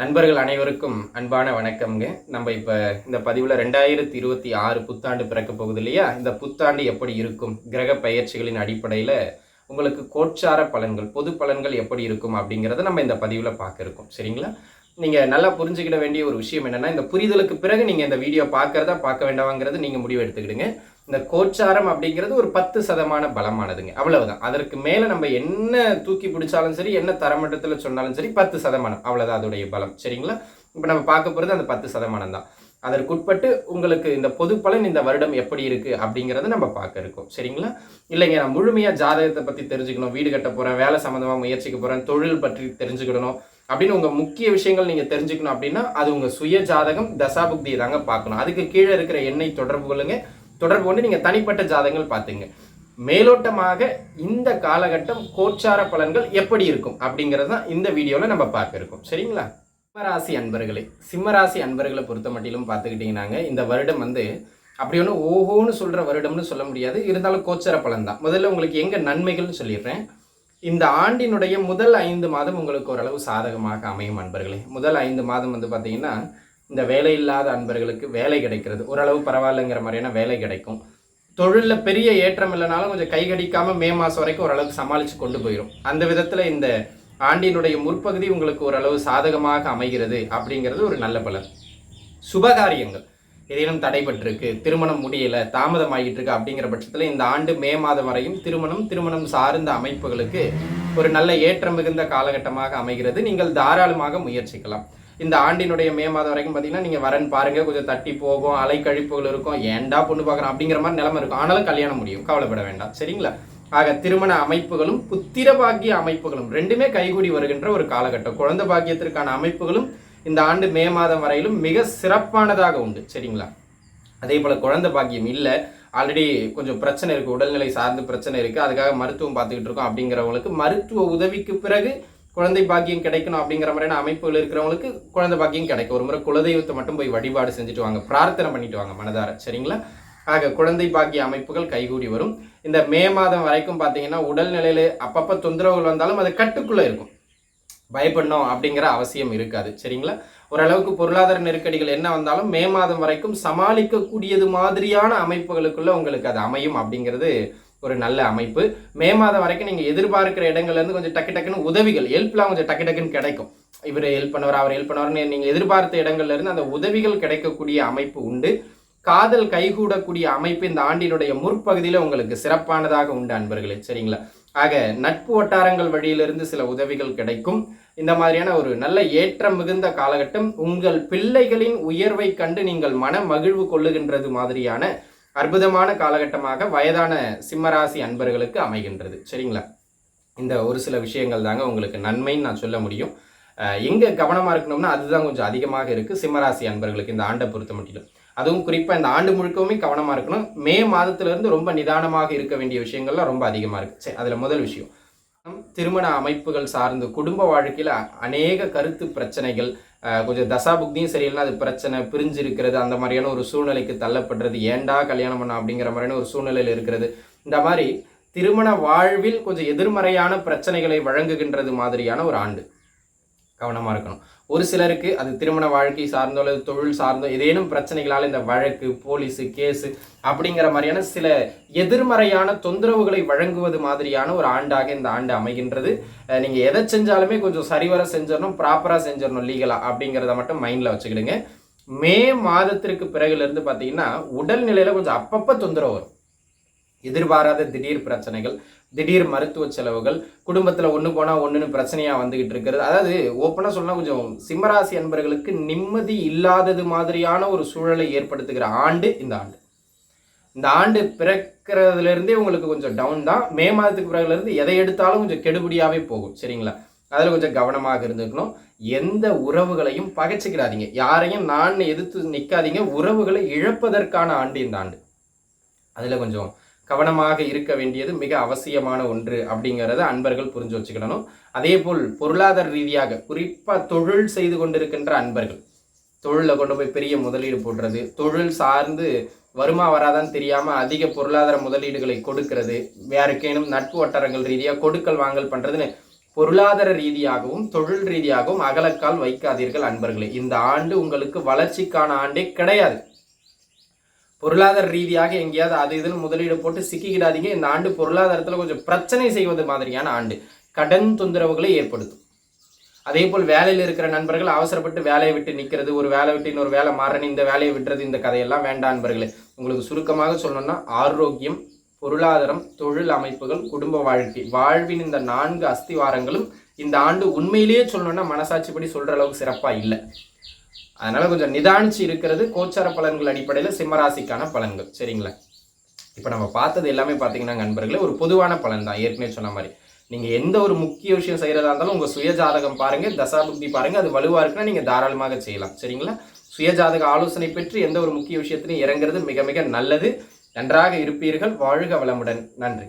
நண்பர்கள் அனைவருக்கும் அன்பான வணக்கம்ங்க. நம்ம இப்போ இந்த பதிவில் ரெண்டாயிரத்தி இருபத்தி ஆறு புத்தாண்டு பிறக்க போகுது இல்லையா? இந்த புத்தாண்டு எப்படி இருக்கும்? கிரக பயிற்சிகளின் அடிப்படையில் உங்களுக்கு கோட்சார பலன்கள் பொது பலன்கள் எப்படி இருக்கும் அப்படிங்கிறத நம்ம இந்த பதிவில் பார்க்க இருக்கோம். சரிங்களா? நீங்கள் நல்லா புரிஞ்சுக்கிட வேண்டிய ஒரு விஷயம் என்னென்னா இந்த புரிதலுக்கு பிறகு நீங்கள் இந்த வீடியோ பார்க்குறதா பார்க்க வேண்டாமாங்கிறது நீங்கள் முடிவு எடுத்துக்கிடுங்க. இந்த கோச்சாரம் அப்படிங்கிறது ஒரு பத்து சதமான பலமானதுங்க. அவ்வளவுதான். அதற்கு மேலே நம்ம என்ன தூக்கி பிடிச்சாலும் சரி என்ன தரமட்டத்தில் சொன்னாலும் சரி பத்து சதமானம். அவ்வளோதான் அதோடைய பலம். சரிங்களா? இப்போ நம்ம பார்க்க போகிறது அந்த பத்து சதமானம் தான். அதற்குட்பட்டு உங்களுக்கு இந்த பொது பலன் இந்த வருடம் எப்படி இருக்கு அப்படிங்கிறத நம்ம பார்க்க இருக்கோம். சரிங்களா? இல்லைங்க நான் முழுமையாக ஜாதகத்தை பற்றி தெரிஞ்சுக்கணும். வீடு கட்ட போகிறேன் வேலை சம்மந்தமாக முயற்சிக்க போகிறேன் தொழில் பற்றி தெரிஞ்சுக்கிடணும் அப்படின்னு உங்கள் முக்கிய விஷயங்கள் நீங்கள் தெரிஞ்சுக்கணும் அப்படின்னா அது உங்கள் சுய ஜாதகம் தசாபுக்தியை தாங்க பார்க்கணும். அதுக்கு கீழே இருக்கிற எண்ணெய் தொடர்பு கொள்ளுங்க. தொடர்பு கொண்டு நீங்கள் தனிப்பட்ட ஜாதகங்கள் பார்த்துங்க. மேலோட்டமாக இந்த காலகட்டம் கோச்சார பலன்கள் எப்படி இருக்கும் அப்படிங்கிறது தான் இந்த வீடியோவில் நம்ம பார்க்க இருக்கோம். சரிங்களா? சிம்மராசி அன்பர்களே சிம்மராசி அன்பர்களை பொறுத்த மட்டிலும் பார்த்துக்கிட்டிங்கன்னாங்க இந்த வருடம் வந்து அப்படி ஒன்று ஓஹோன்னு சொல்கிற வருடம்னு சொல்ல முடியாது. இருந்தாலும் கோச்சார பலன் தான். முதல்ல உங்களுக்கு எங்கே நன்மைகள்னு சொல்லிடுறேன். இந்த ஆண்டினுடைய முதல் ஐந்து மாதம் உங்களுக்கு ஓரளவு சாதகமாக அமையும் அன்பர்களே. முதல் ஐந்து மாதம் வந்து பார்த்தீங்கன்னா இந்த வேலை இல்லாத அன்பர்களுக்கு வேலை கிடைக்கிறது. ஓரளவு பரவாயில்லைங்கிற மாதிரியான வேலை கிடைக்கும். தொழிலில் பெரிய ஏற்றம் இல்லைனாலும் கொஞ்சம் கைகடிக்காமல் மே மாதம் வரைக்கும் ஓரளவுக்கு சமாளித்து கொண்டு போயிடும் அந்த விதத்தில் இந்த ஆண்டினுடைய முற்பகுதி உங்களுக்கு ஓரளவு சாதகமாக அமைகிறது அப்படிங்கிறது ஒரு நல்ல பலன். சுபகாரியங்கள். ஏதேனும் தடைபட்டிருக்கு திருமணம் முடியல தாமதமாகிட்டு இருக்கு அப்படிங்கிற பட்சத்தில் இந்த ஆண்டு மே மாதம் வரையும் திருமணம் திருமணம் சார்ந்த அமைப்புகளுக்கு ஒரு நல்ல ஏற்றம் மிகுந்த காலகட்டமாக அமைகிறது. நீங்கள் தாராளமாக முயற்சிக்கலாம். இந்த ஆண்டினுடைய மே மாதம் வரைக்கும் பார்த்தீங்கன்னா நீங்கள் வரன் பாருங்கள் கொஞ்சம் தட்டி போகும் அலைக்கழிப்புகள் இருக்கும். ஏன்டா பொண்ணு பார்க்குறோம் அப்படிங்கிற மாதிரி நிலமை இருக்கும். ஆனாலும் கல்யாணம் முடியும். கவலைப்பட வேண்டாம். சரிங்களா? ஆக திருமண அமைப்புகளும் புத்திர பாக்கிய அமைப்புகளும் ரெண்டுமே கைகூடி வருகின்ற ஒரு காலகட்டம். குழந்தை பாக்கியத்திற்கான அமைப்புகளும் இந்த ஆண்டு மே மாதம் வரையிலும் மிக சிறப்பானதாக உண்டு. சரிங்களா? அதே போல் குழந்தை பாக்கியம் இல்லை. ஆல்ரெடி கொஞ்சம் பிரச்சனை இருக்குது உடல்நிலை சார்ந்து பிரச்சனை இருக்குது அதுக்காக மருத்துவம் பார்த்துக்கிட்டு இருக்கோம் அப்படிங்கிறவங்களுக்கு மருத்துவ உதவிக்கு பிறகு குழந்தை பாக்கியம் கிடைக்கணும் அப்படிங்கிற மாதிரியான அமைப்புகள் இருக்கிறவங்களுக்கு குழந்தை பாக்கியம் கிடைக்கும். ஒரு முறை குலதெய்வத்தை மட்டும் போய் வழிபாடு செஞ்சுட்டு வாங்க. பிரார்த்தனை பண்ணிட்டு வாங்க மனதார. சரிங்களா? ஆக குழந்தை பாக்கிய அமைப்புகள் கைகூடி வரும். இந்த மே மாதம் வரைக்கும் பார்த்தீங்கன்னா உடல்நிலையில அப்பப்போ தொந்தரவுகள் வந்தாலும் அது கட்டுக்குள்ளே இருக்கும். பயப்படணும் அப்படிங்கிற அவசியம் இருக்காது. சரிங்களா? ஓரளவுக்கு பொருளாதார நெருக்கடிகள் என்ன வந்தாலும் மே மாதம் வரைக்கும் சமாளிக்கக்கூடியது மாதிரியான அமைப்புகளுக்குள்ள உங்களுக்கு அது அமையும் அப்படிங்கிறது ஒரு நல்ல அமைப்பு. மே மாதம் வரைக்கும் நீங்கள் எதிர்பார்க்கிற இடங்கள்லேருந்து கொஞ்சம் டக்கு டக்குன்னு உதவிகள் ஹெல்ப்லாம் கொஞ்சம் டக்கு டக்குன்னு கிடைக்கும். இவர் ஹெல்ப் பண்ணவர் அவர் ஹெல்ப் பண்ணவர்னு நீங்கள் எதிர்பார்த்த இடங்கள்லேருந்து அந்த உதவிகள் கிடைக்கக்கூடிய அமைப்பு உண்டு. காதல் கைகூடக்கூடிய அமைப்பு இந்த ஆண்டினுடைய முற்பகுதியில் உங்களுக்கு சிறப்பானதாக உண்டு அன்பர்களே சரிங்களா? ஆக நட்பு வட்டாரங்கள் வழியிலிருந்து சில உதவிகள் கிடைக்கும். இந்த மாதிரியான ஒரு நல்ல ஏற்றம் மிகுந்த காலகட்டம் உங்கள் பிள்ளைகளின் உயர்வை கண்டு நீங்கள் மன மகிழ்வு கொள்ளுகின்றது மாதிரியான அற்புதமான காலகட்டமாக வயதான சிம்மராசி அன்பர்களுக்கு அமைகின்றது. சரிங்களா? இந்த ஒரு சில விஷயங்கள் தாங்க உங்களுக்கு நன்மைன்னு நான் சொல்ல முடியும். எங்கே கவனமாக இருக்கணும்னா அதுதான் கொஞ்சம் அதிகமாக இருக்குது சிம்மராசி அன்பர்களுக்கு இந்த ஆண்டை பொறுத்த மட்டும் அதுவும் குறிப்பாக இந்த ஆண்டு முழுக்கவுமே கவனமாக இருக்கணும். மே மாதத்திலிருந்து ரொம்ப நிதானமாக இருக்க வேண்டிய விஷயங்கள்லாம் ரொம்ப அதிகமாக இருக்குது சரி அதில் முதல் விஷயம். திருமண அமைப்புகள் சார்ந்து குடும்ப வாழ்க்கையில் அநேக கருத்து பிரச்சனைகள் கொஞ்சம் தசாபுக்தியும் சரியில்லைனா அது பிரச்சனை பிரிஞ்சு இருக்கிறது அந்த மாதிரியான ஒரு சூழ்நிலைக்கு தள்ளப்படுறது. ஏண்டா கல்யாணம் பண்ண அப்படிங்கிற மாதிரியான ஒரு சூழ்நிலையில் இருக்கிறது. இந்த மாதிரி திருமண வாழ்வில் கொஞ்சம் எதிர்மறையான பிரச்சனைகளை வழங்குகின்றது மாதிரியான ஒரு ஆண்டு. கவனமாக இருக்கணும். ஒரு சிலருக்கு அது திருமண வாழ்க்கை சார்ந்தோ அல்லது தொழில் சார்ந்தோ ஏதேனும் பிரச்சனைகளால் இந்த வழக்கு போலீஸு கேஸு அப்படிங்கிற மாதிரியான சில எதிர்மறையான தொந்தரவுகளை வழங்குவது மாதிரியான ஒரு ஆண்டாக இந்த ஆண்டு அமைகின்றது. நீங்கள் எதை செஞ்சாலுமே கொஞ்சம் சரிவர செஞ்சிடணும் ப்ராப்பராக செஞ்சிடணும் லீகலாக அப்படிங்கிறத மட்டும் மைண்டில் வச்சுக்கிடுங்க. மே மாதத்திற்கு பிறகுலேருந்து பார்த்தீங்கன்னா உடல்நிலையில் கொஞ்சம் அப்பப்போ தொந்தரவு வரும். எதிர்பாராத திடீர் பிரச்சனைகள் திடீர் மருத்துவ செலவுகள் குடும்பத்தில் ஒன்று போனால் ஒன்றுன்னு பிரச்சனையாக வந்துக்கிட்டு இருக்கிறது. அதாவது ஓப்பனாக சொன்னால் கொஞ்சம் சிம்மராசி அன்பர்களுக்கு நிம்மதி இல்லாதது மாதிரியான ஒரு சூழலை ஏற்படுத்துகிற ஆண்டு இந்த ஆண்டு. இந்த ஆண்டு பிறக்கிறதுலேருந்தே உங்களுக்கு கொஞ்சம் டவுன் தான். மே மாதத்துக்கு பிறகுலேருந்து எதை எடுத்தாலும் கொஞ்சம் கெடுபடியாகவே போகும். சரிங்களா? அதில் கொஞ்சம் கவனமாக இருந்துக்கணும். எந்த உறவுகளையும் பகைச்சிக்கிறாதீங்க. யாரையும் நான் எதிர்த்து நிற்காதீங்க உறவுகளை இழப்பதற்கான ஆண்டு இந்த ஆண்டு. அதில் கொஞ்சம் கவனமாக இருக்க வேண்டியது மிக அவசியமான ஒன்று அப்படிங்கிறத அன்பர்கள் புரிஞ்சு வச்சுக்கணும். அதே போல் பொருளாதார ரீதியாக குறிப்பாக தொழில் செய்து கொண்டிருக்கின்ற அன்பர்கள் தொழிலில் கொண்டு போய் பெரிய முதலீடு போடுறது தொழில் சார்ந்து வருமா வராதான்னு தெரியாமல் அதிக பொருளாதார முதலீடுகளை கொடுக்கிறது யாருக்கேனும் நட்பு வட்டாரங்கள் ரீதியாக கொடுக்கல் வாங்கல் பண்ணுறதுன்னு பொருளாதார ரீதியாகவும் தொழில் ரீதியாகவும் அகலக்கால் வைக்காதீர்கள் அன்பர்களே. இந்த ஆண்டு உங்களுக்கு வளர்ச்சிக்கான ஆண்டே கிடையாது. பொருளாதார ரீதியாக எங்கேயாவது அது இதுன்னு முதலீடு போட்டு சிக்கிக்கிடாதீங்க. இந்த ஆண்டு பொருளாதாரத்தில் கொஞ்சம் பிரச்சனை செய்வது மாதிரியான ஆண்டு. கடன் தொந்தரவுகளை ஏற்படுத்தும். அதே போல் வேலையில் இருக்கிற நண்பர்கள் அவசரப்பட்டு வேலையை விட்டு நிற்கிறது ஒரு வேலை விட்டு இன்னொரு வேலை மாறணும் இந்த வேலையை விட்டுறது இந்த கதையெல்லாம் வேண்டாம் நண்பர்களே. உங்களுக்கு சுருக்கமாக சொல்லணும்னா ஆரோக்கியம் பொருளாதாரம் தொழில் அமைப்புகள் குடும்ப வாழ்க்கை. வாழ்வின் இந்த நான்கு அஸ்திவாரங்களும் இந்த ஆண்டு உண்மையிலேயே சொல்லணும்னா மனசாட்சிப்படி சொல்கிற அளவுக்கு சிறப்பாக இல்லை. அதனால கொஞ்சம் நிதானிச்சு இருக்கிறது கோச்சார பலன்கள் அடிப்படையில் சிம்மராசிக்கான பலன்கள். சரிங்களா? இப்போ நம்ம பார்த்தது எல்லாமே பார்த்தீங்கன்னா நண்பர்களே ஒரு பொதுவான பலன் தான். ஏற்கனவே சொன்ன மாதிரி. நீங்கள் எந்த ஒரு முக்கிய விஷயம் செய்கிறதா இருந்தாலும் உங்கள் சுயஜாதகம் பாருங்கள் தசாபுக்தி பாருங்கள் அது வலுவாக இருக்குன்னா நீங்கள் தாராளமாக செய்யலாம். சரிங்களா? சுயஜாதக ஆலோசனை பெற்று எந்த ஒரு முக்கிய விஷயத்திலையும் இறங்குறது மிக மிக நல்லது. நன்றாக இருப்பீர்கள். வாழ்க வளமுடன். நன்றி.